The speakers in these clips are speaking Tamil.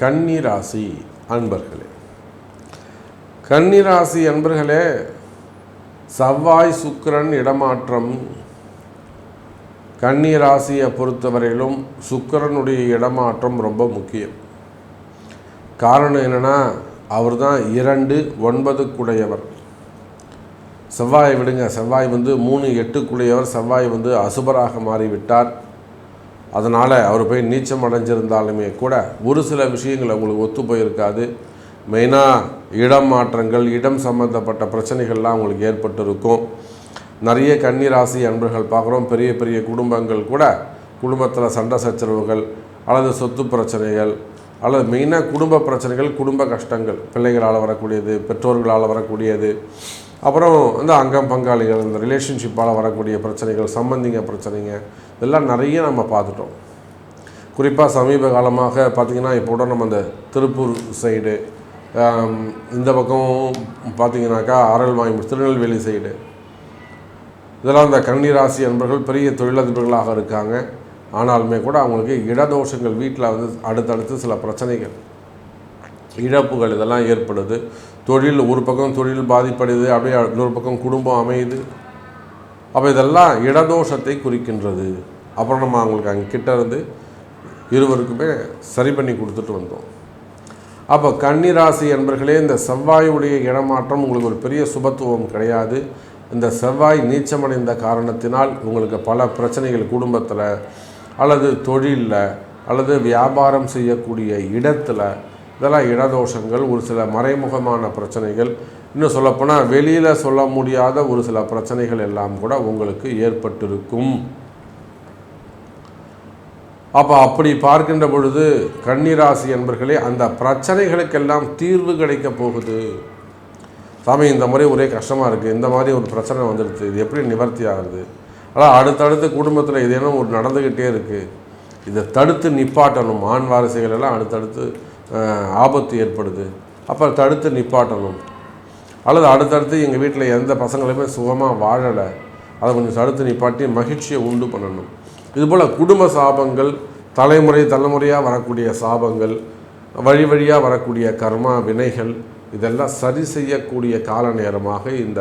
கன்னிராசி அன்பர்களே. கன்னிராசி அன்பர்களே செவ்வாய் சுக்கிரன் இடமாற்றம். கன்னிராசியை பொறுத்தவரையிலும் சுக்கிரனுடைய இடமாற்றம் ரொம்ப முக்கியம். காரணம் என்னென்னா அவர் தான் இரண்டு ஒன்பதுக்குடையவர். செவ்வாயை விடுங்க செவ்வாய் வந்து மூணு எட்டுக்குடையவர் செவ்வாய் வந்து அசுபராக மாறிவிட்டார். அதனால் அவர் போய் நீச்சம் அடைஞ்சிருந்தாலுமே கூட ஒரு சில விஷயங்கள் அவங்களுக்கு ஒத்து போயிருக்காது. மெயினாக இடம் மாற்றங்கள் இடம் சம்மந்தப்பட்ட பிரச்சனைகள்லாம் அவங்களுக்கு ஏற்பட்டிருக்கும். நிறைய கன்னிராசி அன்பர்கள் பார்க்குறோம். பெரிய பெரிய குடும்பங்கள் கூட குடும்பத்தில் சண்டை சச்சரவுகள் அல்லது சொத்து பிரச்சனைகள் அல்லது மெயினாக குடும்ப பிரச்சனைகள் குடும்ப கஷ்டங்கள். பிள்ளைகளால் வரக்கூடியது பெற்றோர்களால் வரக்கூடியது. அப்புறம் இந்த அங்கம் பங்காளிகள் இந்த ரிலேஷன்ஷிப்பால் வரக்கூடிய பிரச்சனைகள் சம்பந்திங்க பிரச்சனைங்க இதெல்லாம் நிறைய நம்ம பார்த்துட்டோம். குறிப்பாக சமீப காலமாக பார்த்திங்கன்னா இப்போ கூட நம்ம இந்த திருப்பூர் சைடு இந்த பக்கம் பார்த்தீங்கன்னாக்கா வாங்கி திருநெல்வேலி சைடு இதெல்லாம் இந்த கன்னிராசி என்பர்கள் பெரிய தொழிலதிபர்களாக இருக்காங்க. ஆனாலுமே கூட அவங்களுக்கு இடதோஷங்கள் வீட்டில் வந்து அடுத்தடுத்து சில பிரச்சனைகள். இழப்புகள் இதெல்லாம் ஏற்படுது. தொழில் ஒரு பக்கம் தொழில் பாதிப்படையுது அப்படியே இன்னொரு பக்கம் குடும்பம் அமையுது. அப்போ இதெல்லாம் இடதோஷத்தை குறிக்கின்றது. அப்புறம் நம்ம அவங்களுக்கு அங்கே கிட்ட இருந்து இருவருக்குமே சரி பண்ணி கொடுத்துட்டு வந்தோம். அப்போ கன்னிராசி என்பர்களே இந்த செவ்வாயுடைய இடமாற்றம் உங்களுக்கு ஒரு பெரிய சுபத்துவம் கிடையாது. இந்த செவ்வாய் நீச்சமடைந்த காரணத்தினால் உங்களுக்கு பல பிரச்சனைகள் குடும்பத்தில் அல்லது தொழிலில் அல்லது வியாபாரம் செய்யக்கூடிய இடத்துல இதெல்லாம் இடதோஷங்கள் ஒரு சில மறைமுகமான பிரச்சனைகள் இன்னும் சொல்லப்போனால் வெளியில் சொல்ல முடியாத ஒரு சில பிரச்சனைகள் எல்லாம் கூட உங்களுக்கு ஏற்பட்டிருக்கும். அப்போ அப்படி பார்க்கின்ற பொழுது கன்னிராசி என்பர்களே அந்த பிரச்சனைகளுக்கெல்லாம் தீர்வு கிடைக்க போகுது. சாமி இந்த முறை ஒரே கஷ்டமாக இருக்குது இந்த மாதிரி ஒரு பிரச்சனை வந்துடுது. இது எப்படி நிவர்த்தி ஆகுது? ஆனால் அடுத்தடுத்து குடும்பத்தில் ஏதேனும் ஒரு நடந்துக்கிட்டே இருக்குது இதை தடுத்து நிப்பாட்டணும். ஆண் வாரிசைகள் எல்லாம் அடுத்தடுத்து ஆபத்து ஏற்படுது. அப்போ தடுத்து நிப்பாட்டணும். அல்லது அடுத்தடுத்து எங்கள் வீட்டில் எந்த பசங்களுமே சுகமாக வாழலை. அதை கொஞ்சம் தடுத்து நிப்பாட்டி மகிழ்ச்சியை உண்டு பண்ணணும். இதுபோல் குடும்ப சாபங்கள் தலைமுறை தலைமுறையாக வரக்கூடிய சாபங்கள் வழி வழியாக வரக்கூடிய கர்மா வினைகள் இதெல்லாம் சரி செய்யக்கூடிய கால நேரமாக இந்த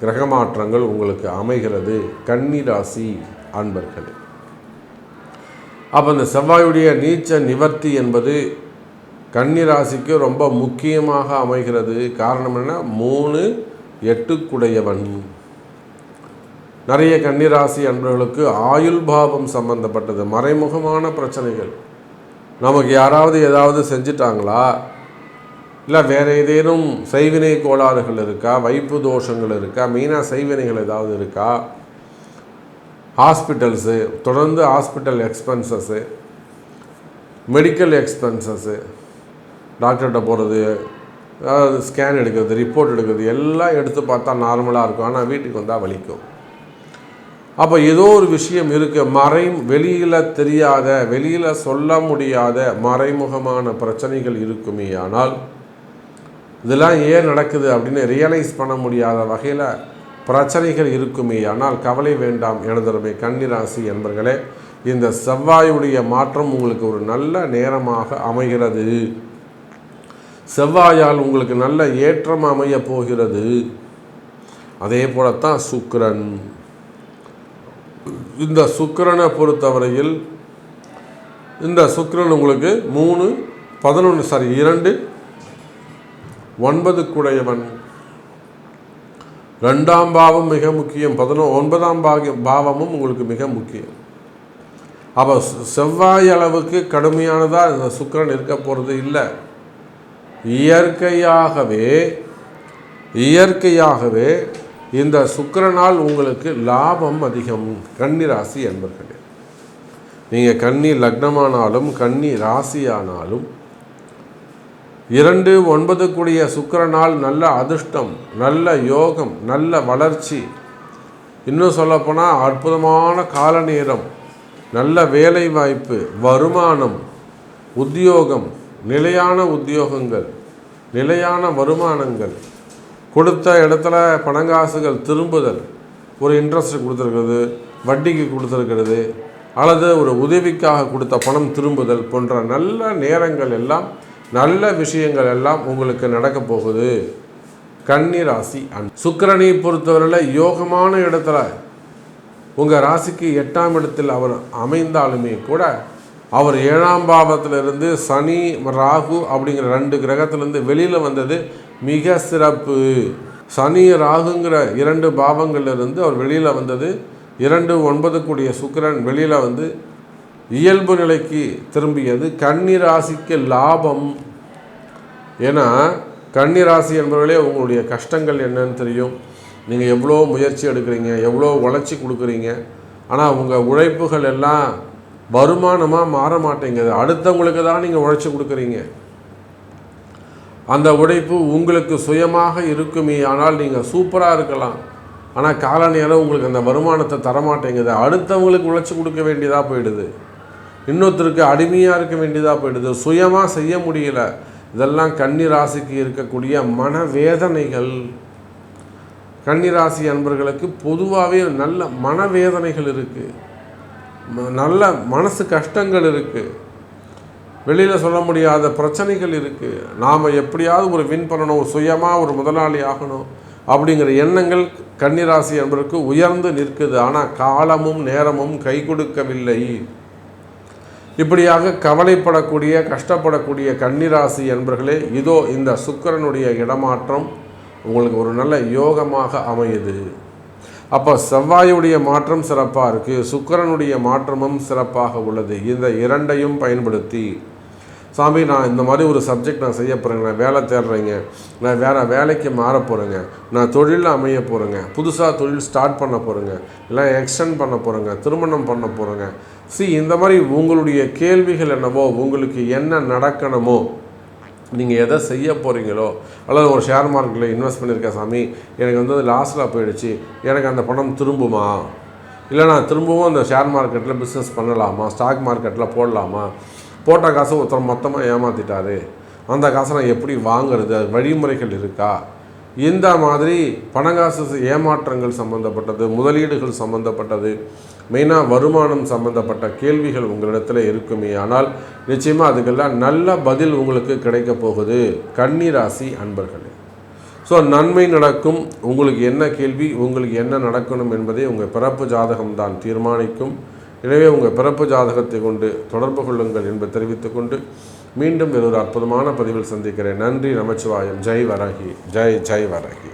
கிரக மாற்றங்கள் உங்களுக்கு அமைகிறது. கன்னிராசி அன்பர்கள். அப்போ இந்த செவ்வாயுடைய நீச்ச நிவர்த்தி என்பது கன்னிராசிக்கு ரொம்ப முக்கியமாக அமைகிறது காரணம் என்ன மூணு எட்டுக்குடையவன். நிறைய கன்னிராசி அன்பர்களுக்கு ஆயுள் பாவம் சம்பந்தப்பட்டது மறைமுகமான பிரச்சனைகள். நமக்கு யாராவது ஏதாவது செஞ்சிட்டாங்களா? இல்லை வேறு ஏதேனும் செய்வினை கோளாறுகள் இருக்கா? வைப்பு தோஷங்கள் இருக்கா? மெயினாக செய்வினைகள் ஏதாவது இருக்கா? ஹாஸ்பிட்டல்ஸு தொடர்ந்து ஹாஸ்பிட்டல் எக்ஸ்பென்சஸ்ஸு மெடிக்கல் எக்ஸ்பென்சஸ்ஸு டாக்டர்கிட்ட போகிறது அதாவது ஸ்கேன் எடுக்கிறது ரிப்போர்ட் எடுக்கிறது எல்லாம் எடுத்து பார்த்தா நார்மலாக இருக்கும். ஆனால் வீட்டுக்கு வந்தால் வலிக்கும். அப்போ ஏதோ ஒரு விஷயம் இருக்குது மறை வெளியில் தெரியாத வெளியில் சொல்ல முடியாத மறைமுகமான பிரச்சனைகள் இருக்குமே. ஆனால் இதெல்லாம் ஏன் நடக்குது அப்படின்னு ரியலைஸ் பண்ண முடியாத வகையில் பிரச்சனைகள் இருக்குமே. ஆனால் கவலை வேண்டாம் எனதருமை கன்னிராசி என்பர்களே இந்த செவ்வாயுடைய மாற்றம் உங்களுக்கு ஒரு நல்ல நேரமாக அமைகிறது. செவ்வாயால் உங்களுக்கு நல்ல ஏற்றம் அமைய போகிறது. அதே போலத்தான் சுக்கரன். இந்த சுக்கிரனை பொறுத்தவரையில் இந்த சுக்கரன் உங்களுக்கு மூணு பதினொன்று சாரி இரண்டு ஒன்பது குடையவன் ரெண்டாம் பாவம் மிக முக்கியம் பதினோ ஒன்பதாம் பாகியம் பாவமும் உங்களுக்கு மிக முக்கியம். அப்போ செவ்வாய் அளவுக்கு கடுமையானதாக இந்த சுக்கரன் இருக்க போகிறது இல்லை. இயற்கையாகவே இயற்கையாகவே இந்த சுக்கரனால் உங்களுக்கு லாபம் அதிகம். கன்னி ராசி என்பர்களே. நீங்கள் கன்னி லக்னமானாலும் கன்னி ராசியானாலும் இரண்டு ஒன்பது கூடிய சுக்கரனால் நல்ல அதிர்ஷ்டம் நல்ல யோகம் நல்ல வளர்ச்சி. இன்னும் சொல்லப்போனால் அற்புதமான கால நேரம் நல்ல வேலை வாய்ப்பு வருமானம் உத்தியோகம் நிலையான உத்தியோகங்கள் நிலையான வருமானங்கள் கொடுத்த இடத்துல பணங்காசுகள் திரும்புதல் ஒரு இன்ட்ரெஸ்ட் கொடுத்துருக்கிறது வட்டிக்கு கொடுத்துருக்கிறது அல்லது ஒரு உதவிக்காக கொடுத்த பணம் திரும்புதல் போன்ற நல்ல நேரங்கள் எல்லாம் நல்ல விஷயங்கள் எல்லாம் உங்களுக்கு நடக்க போகுது. கன்னி ராசி அன் சுக்கரனை பொறுத்தவரையில் யோகமான இடத்துல உங்கள் ராசிக்கு எட்டாம் இடத்தில் அவர் அமைந்தாலுமே கூட அவர் ஏழாம் பாவத்திலிருந்து சனி ராகு அப்படிங்கிற ரெண்டு கிரகத்திலேருந்து வெளியில் வந்தது மிக சிறப்பு. சனி ராகுங்கிற இரண்டு பாவங்கள்லேருந்து அவர் வெளியில் வந்தது. இரண்டு ஒன்பது கூடிய சுக்கரன் வெளியில் வந்து இயல்பு நிலைக்கு திரும்பியது. கன்னி ராசிக்கு லாபம். ஏன்னா கன்னி ராசி என்பவர்களே உங்களுடைய கஷ்டங்கள் என்னன்னு தெரியும். நீங்கள் எவ்வளோ முயற்சி எடுக்கிறீங்க எவ்வளோ உழைச்சி கொடுக்குறீங்க. ஆனால் உங்கள் உழைப்புகள் எல்லாம் வருமானமாக மாற மாட்டேங்குது. அடுத்தவங்களுக்கு தான் நீங்கள் உழைச்சி கொடுக்குறீங்க. அந்த உழைப்பு உங்களுக்கு சுயமாக இருக்குமே ஆனால் நீங்கள் சூப்பராக இருக்கலாம். ஆனால் கால நேரம் உங்களுக்கு அந்த வருமானத்தை தரமாட்டேங்குது. அடுத்தவங்களுக்கு உழைச்சி கொடுக்க வேண்டியதாக போயிடுது. இன்னொருத்தருக்கு அடிமையாக இருக்க வேண்டியதாக போயிடுது. சுயமாக செய்ய முடியல. இதெல்லாம் கன்னி ராசிக்கு இருக்கக்கூடிய மனவேதனைகள். கன்னிராசி அன்பர்களுக்கு பொதுவாகவே நல்ல மனவேதனைகள் இருக்குது நல்ல மனசு கஷ்டங்கள் இருக்குது வெளியில் சொல்ல முடியாத பிரச்சனைகள் இருக்குது நாம் எப்படியாவது ஒரு வின் பண்ணணும் ஒரு சுயமாக ஒரு முதலாளி ஆகணும் அப்படிங்கிற எண்ணங்கள் கன்னிராசி என்பதற்கு உயர்ந்து நிற்குது. ஆனால் காலமும் நேரமும் கை கொடுக்கவில்லை. இப்படியாக கவலைப்படக்கூடிய கஷ்டப்படக்கூடிய கன்னிராசி என்பர்களே இதோ இந்த சுக்கரனுடைய இடமாற்றம் உங்களுக்கு ஒரு நல்ல யோகமாக அமையுது. அப்போ செவ்வாயுடைய மாற்றம் சிறப்பாக இருக்குது சுக்கரனுடைய மாற்றமும் சிறப்பாக உள்ளது. இந்த இரண்டையும் பயன்படுத்தி சாமி நான் இந்த மாதிரி ஒரு சப்ஜெக்ட் நான் செய்ய போகிறேங்க நான் வேலை தேடுறேங்க. நான் வேறு வேலைக்கு மாற போகிறேங்க நான் தொழிலில் அமைய போகிறேங்க புதுசாக தொழில் ஸ்டார்ட் பண்ண போகிறேங்க இல்லை எக்ஸ்டெண்ட் பண்ண போகிறேங்க திருமணம் பண்ண போகிறேங்க சி இந்த மாதிரி உங்களுடைய கேள்விகள் என்னவோ உங்களுக்கு என்ன நடக்கணுமோ நீங்கள் எதை செய்ய போகிறீங்களோ அல்லது ஒரு ஷேர் மார்க்கெட்டில் இன்வெஸ்ட் பண்ணியிருக்கேன் சாமி எனக்கு வந்து லாஸில் போயிடுச்சு எனக்கு அந்த பணம் திரும்புமா? இல்லை நான் திரும்பவும் அந்த ஷேர் மார்க்கெட்டில் பிஸ்னஸ் பண்ணலாமா? ஸ்டாக் மார்க்கெட்டில் போடலாமா? போட்ட காசு ஒருத்தர் மொத்தமாக ஏமாற்றிட்டாரு அந்த காசை நான் எப்படி வாங்குறது? அது வழிமுறைகள் இருக்கா? இந்த மாதிரி பணங்காசு ஏமாற்றங்கள் சம்மந்தப்பட்டது முதலீடுகள் சம்மந்தப்பட்டது மெயினாக வருமானம் சம்மந்தப்பட்ட கேள்விகள் உங்களிடத்தில் இருக்குமே. ஆனால் நிச்சயமாக அதுக்கெல்லாம் நல்ல பதில் உங்களுக்கு கிடைக்க போகுது. கன்னிராசி அன்பர்களே. ஸோ நன்மை நடக்கும். உங்களுக்கு என்ன கேள்வி உங்களுக்கு என்ன நடக்கணும் என்பதை உங்கள் பிறப்பு ஜாதகம் தான் தீர்மானிக்கும். எனவே உங்கள் பிறப்பு ஜாதகத்தை கொண்டு தொடர்பு கொள்ளுங்கள் என்பதை தெரிவித்துக்கொண்டு மீண்டும் ஒரு அற்புதமான பதிவில் சந்திக்கிறேன். நன்றி நமச்சிவாயம். ஜெய் வரகி. ஜெய் ஜெய் வரகி.